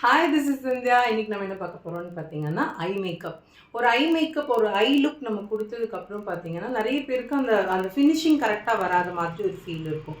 Hi this is India இன்றைக்கி நம்ம என்ன பார்க்க போகிறோம்னு பார்த்தீங்கன்னா ஐ மேக்கப் ஒரு ஐ மேக்கப் ஒரு ஐ லுக் நம்ம கொடுத்ததுக்கப்புறம் பார்த்தீங்கன்னா நிறைய பேருக்கு அந்த அந்த ஃபினிஷிங் கரெக்டாக வராத மாதிரி ஒரு ஃபீல் இருக்கும்.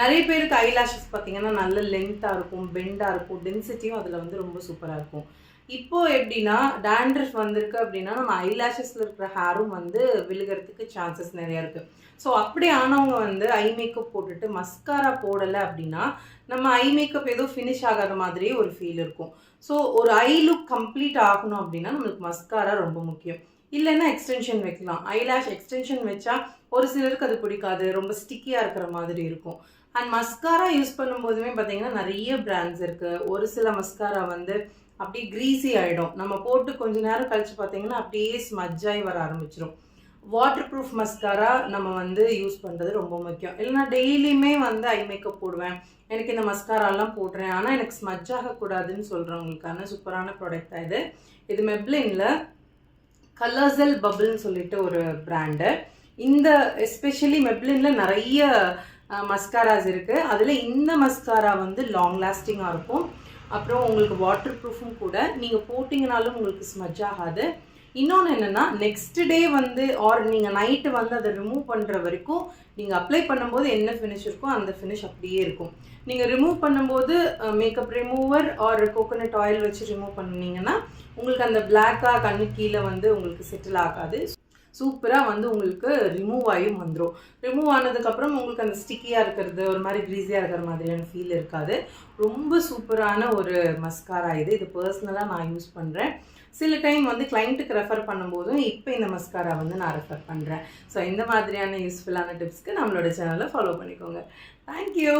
நிறைய பேருக்கு ஐ லாஷஸ் பார்த்தீங்கன்னா நல்ல லென்த்தாக இருக்கும் பெண்டாக இருக்கும் டென்சிட்டியும் அதில் வந்து ரொம்ப சூப்பராக இருக்கும். இப்போது எப்படின்னா டேண்ட்ரஃப் வந்திருக்கு அப்படின்னா நம்ம ஐலாஷஸில் இருக்கிற ஹேரும் வந்து விழுகிறதுக்கு சான்சஸ் நிறையா இருக்குது ஸோ அப்படி ஆனவங்க வந்து ஐ மேக்கப் போட்டுட்டு மஸ்காரா போடலை அப்படின்னா நம்ம ஐ மேக்கப் எதுவும் ஃபினிஷ் ஆகாத மாதிரியே ஒரு ஃபீல் இருக்கும். ஸோ ஒரு ஐ லுக் கம்ப்ளீட் ஆகணும் அப்படின்னா நம்மளுக்கு மஸ்காரா ரொம்ப முக்கியம். இல்லைன்னா எக்ஸ்டென்ஷன் வைக்கலாம். ஐலாஷ் எக்ஸ்டென்ஷன் வச்சா ஒரு சிலருக்கு அது பிடிக்காது. ரொம்ப ஸ்டிக்கியாக இருக்கிற மாதிரி இருக்கும். அண்ட் மஸ்காரா யூஸ் பண்ணும்போதுமே பார்த்தீங்கன்னா நிறைய பிராண்ட்ஸ் இருக்குது ஒரு சில மஸ்காரா வந்து அப்படியே க்ரீஸி ஆகிடும் நம்ம போட்டு கொஞ்ச நேரம் கழிச்சு பார்த்தீங்கன்னா அப்படியே ஸ்மஜ்ஜாகி வர ஆரம்பிச்சிடும் வாட்டர் ப்ரூஃப் மஸ்காரா நம்ம வந்து யூஸ் பண்ணுறது ரொம்ப முக்கியம். இல்லைனா டெய்லியுமே வந்து ஐ மேக்கப் போடுவேன். எனக்கு இந்த மஸ்காராலாம் போடுறேன். ஆனால் எனக்கு ஸ்மஜ் ஆகக்கூடாதுன்னு சொல்கிறவங்களுக்கான சூப்பரான ப்ராடக்ட் தான் இது. இது மெப்ளினில் கலர்ஸல் பபிள்னு சொல்லிட்டு ஒரு பிராண்டு இந்த எஸ்பெஷலி மெப்ளினில் நிறைய மஸ்காராஸ் இருக்குது அதில் இந்த மஸ்காரா வந்து லாங் லாஸ்டிங்காக இருக்கும். அப்புறம் உங்களுக்கு வாட்டர் ப்ரூஃபும் கூட. நீங்கள் போட்டிங்கனாலும் உங்களுக்கு ஸ்மஜ் ஆகாது. இன்னொன்று என்னென்னா நெக்ஸ்ட் டே வந்து ஆர் நீங்கள் நைட்டு வந்து அதை ரிமூவ் பண்ணுற வரைக்கும் நீங்கள் அப்ளை பண்ணும்போது என்ன ஃபினிஷ் இருக்கோ அந்த ஃபினிஷ் அப்படியே இருக்கும். நீங்கள் ரிமூவ் பண்ணும்போது makeup remover or coconut oil வச்சு ரிமூவ் பண்ணிங்கன்னா உங்களுக்கு அந்த பிளாக்காக கண்ணு கீழே வந்து உங்களுக்கு செட்டில் ஆகாது. சூப்பராக வந்து உங்களுக்கு ரிமூவ் ஆகியும் வந்துடும் ரிமூவ் ஆனதுக்கப்புறம் உங்களுக்கு அந்த ஸ்டிக்கியாக இருக்கிறது ஒரு மாதிரி க்ரீஸியாக இருக்கிற மாதிரியான ஃபீல் இருக்காது. ரொம்ப சூப்பரான ஒரு மஸ்காரா இது. இது பர்சனலாக நான் யூஸ் பண்ணுறேன் சில டைம் வந்து கிளைண்ட்டுக்கு ரெஃபர் பண்ணும்போதும் இப்போ இந்த மஸ்காரா வந்து நான் ரெஃபர் பண்ணுறேன் ஸோ இந்த மாதிரியான யூஸ்ஃபுல்லான டிப்ஸ்க்கு நம்மளோட சேனலை ஃபாலோ பண்ணிக்கோங்க. தேங்க்யூ